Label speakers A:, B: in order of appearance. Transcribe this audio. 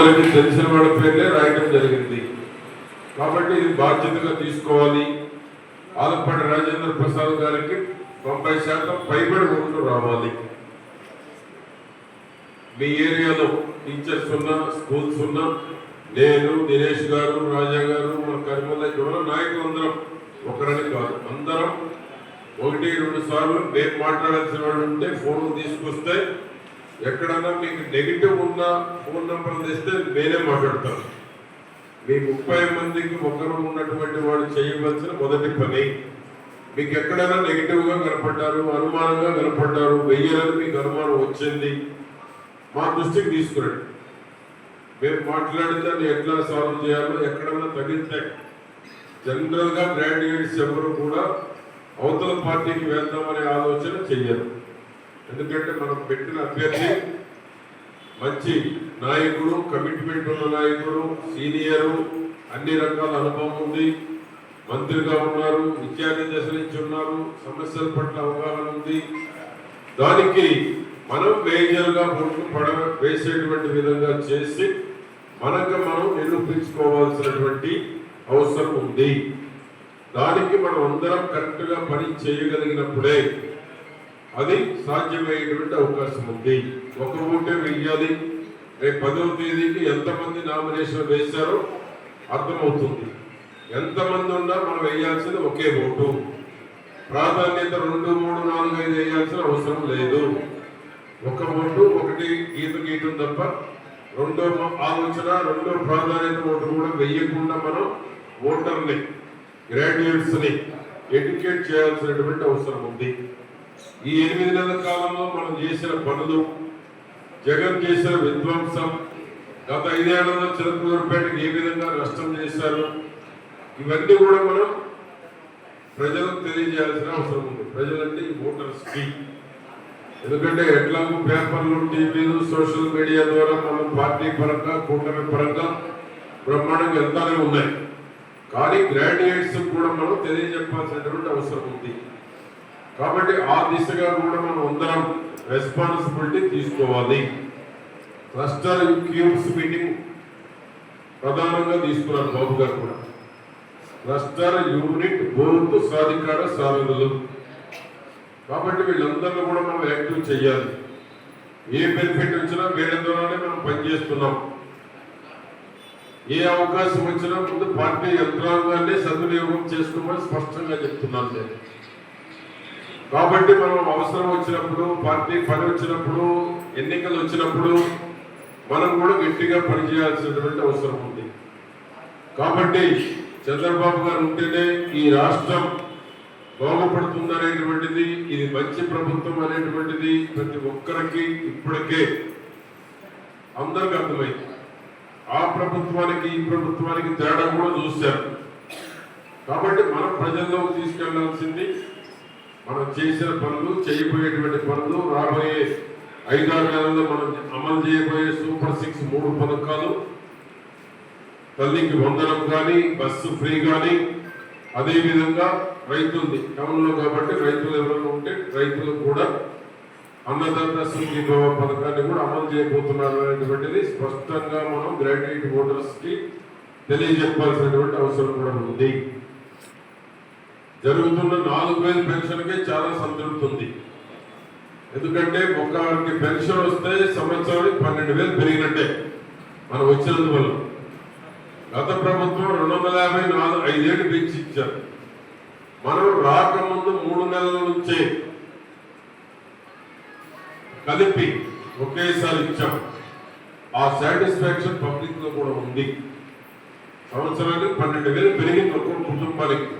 A: అందరికీ తెలిసిన వాళ్ళ పేర్లే రాయటం జరిగింది. కాబట్టి ఇది బాధ్యతగా తీసుకోవాలి. ఆలపాటి రాజేంద్ర ప్రసాద్ గారికి తొంభై శాతం పైబడి ఓట్లు రావాలి. మీ ఏరియాలో టీచర్స్ ఉన్నా స్కూల్స్ ఉన్నా నేను దినేష్ గారు రాజా గారు మన కర్మల ఇక్కడ నాయకులు అందరం ఒకరని కాదు అందరం ఒకటి రెండు సార్లు మేము మాట్లాడాల్సిన వాళ్ళు ఉంటే ఫోన్ తీసుకొస్తే ఎక్కడన్నా మీకు నెగిటివ్ ఉన్న ఫోన్ నెంబర్ తెస్తే నేనే మాట్లాడతాను. మీ ముప్పై మందికి ఒకరు ఉన్నటువంటి వాడు చేయవలసిన మొదటి పని మీకు ఎక్కడైనా నెగిటివ్గా కనపడ్డారు అనుమానంగా కనపడ్డారు వెయ్యాలని మీకు అనుమానం వచ్చింది మా దృష్టికి తీసుకురండి. మేము మాట్లాడితే దాన్ని ఎట్లా సాల్వ్ చేయాలో ఎక్కడన్నా తగిలితే జనరల్గా గ్రాడ్యుయేట్స్ ఎవరు కూడా అవతల పార్టీకి వెళ్దామనే ఆలోచన చెయ్యరు. ఎందుకంటే మనం పెట్టిన అభ్యర్థి మంచి నాయకుడు కమిట్మెంట్ ఉన్న నాయకుడు సీనియరు అన్ని రకాల అనుభవం ఉంది. మంత్రిగా ఉన్నారు విద్యార్థి దశ నుంచి ఉన్నారు సమస్యల పట్ల అవగాహన ఉంది. దానికి మనం మేజర్గా ముందు పడ వేసేటువంటి విధంగా చేసి మనకు మనం నిరూపించుకోవాల్సినటువంటి అవసరం ఉంది. దానికి మనం అందరం కరెక్ట్గా పని చేయగలిగినప్పుడే అది సాధ్యమయ్యేటువంటి అవకాశం ఉంది. ఒక ఓటే వెయ్యాలి. రేపు పదవ తేదీకి ఎంతమంది నామినేషన్ వేశారో అర్థమవుతుంది. ఎంతమంది ఉన్నా మనం వేయాల్సింది ఒకే ఓటు. ప్రాధాన్యత రెండు మూడు నాలుగు ఐదు వేయాల్సిన అవసరం లేదు. ఒక ఓటు ఒకటి గీత గీయటం తప్ప రెండో ఆలోచన రెండో ప్రాధాన్యత ఓటు కూడా వెయ్యకుండా మనం ఓటర్ని గ్రాడ్యుయేట్స్ని ఎడ్యుకేట్ చేయాల్సినటువంటి అవసరం ఉంది. ఈ ఎనిమిది నెలల కాలంలో మనం చేసిన పనులు జగన్ చేసిన విధ్వంసం గత ఐదేళ్ళలో చిరకూరుపేటకి ఏ విధంగా నష్టం చేశారు ఇవన్నీ కూడా మనం ప్రజలకు తెలియజేయాల్సిన అవసరం ఉంది. ప్రజలంటే ఓటర్స్కి ఎందుకంటే ఎట్లాగో పేపర్లు టీవీలు సోషల్ మీడియా ద్వారా మనం పార్టీ పరంగా కూటమి పరంగా బ్రహ్మాండంగా వెళ్తానే ఉన్నాయి. కానీ గ్రాడ్యుయేట్స్ కూడా మనం తెలియజెప్పాల్సినటువంటి అవసరం ఉంది. కాబట్టి ఆ దిశగా కూడా మనం అందరం రెస్పాన్సిబిలిటీ తీసుకోవాలి. క్లస్టర్ క్యూబ్స్ మీటింగ్ ప్రధానంగా తీసుకున్నారు బాబు గారు కూడా. క్లస్టర్ యూనిట్ బోర్డు సాధికార సాధనలు. కాబట్టి వీళ్ళందరినీ కూడా మనం యాక్టివ్ చేయాలి. ఏ బెనిఫిట్ వచ్చినా వీళ్ళ ద్వారానే మనం పనిచేస్తున్నాం. ఏ అవకాశం వచ్చినా ముందు పార్టీ యంత్రాంగాన్ని సద్వినియోగం చేసుకోమని స్పష్టంగా చెప్తున్నాను నేను. కాబట్టి మనం అవసరం వచ్చినప్పుడు పార్టీ పని వచ్చినప్పుడు ఎన్నికలు వచ్చినప్పుడు మనం కూడా గట్టిగా పనిచేయాల్సినటువంటి అవసరం ఉంది. కాబట్టి చంద్రబాబు గారు ఉంటేనే ఈ రాష్ట్రం బాగుపడుతుంది అనేటువంటిది ఇది మంచి ప్రభుత్వం అనేటువంటిది ప్రతి ఒక్కరికి ఇప్పటికే అందరికి అర్థమైంది. ఆ ప్రభుత్వానికి ఈ ప్రభుత్వానికి తేడా కూడా చూశారు. కాబట్టి మనం ప్రజల్లోకి తీసుకెళ్ళాల్సింది మనం చేసిన పనులు చేయబోయేటువంటి పనులు రాబోయే ఐదారు నెలల్లో మనం అమలు చేయబోయే సూపర్ సిక్స్ మూడు పథకాలు. తల్లికి వందనం కానీ బస్సు ఫ్రీ కానీ అదేవిధంగా విధంగా టౌన్లో కాబట్టి రైతులు ఎవరైనా ఉంటే రైతులకు కూడా అన్నదాత సుఖీభవ పథకాన్ని కూడా అమలు చేయబోతున్నారు అనేటువంటిది స్పష్టంగా మనం గ్రాడ్యుయేట్ ఓటర్స్కి తెలియజెప్పాల్సినటువంటి అవసరం కూడా ఉంది. జరుగుతున్న నాలుగు వేల పెన్షన్కి చాలా సంతృప్తి ఉంది. ఎందుకంటే ఒకరికి పెన్షన్ వస్తే సంవత్సరానికి పన్నెండు వేలు పెరిగినట్టే మనం వచ్చినందువల్ల. గత ప్రభుత్వం రెండు వందల యాభై నాలుగు ఐదేళ్ళు పెంచి ఇచ్చారు. మనం రాకముందు మూడు నెలల నుంచే కలిపి ఒకేసారి ఇచ్చాం. ఆ సాటిస్ఫాక్షన్ పబ్లిక్లో కూడా ఉంది. సంవత్సరానికి పన్నెండు వేలు పెరిగింది ఒక్కొక్క కుటుంబానికి.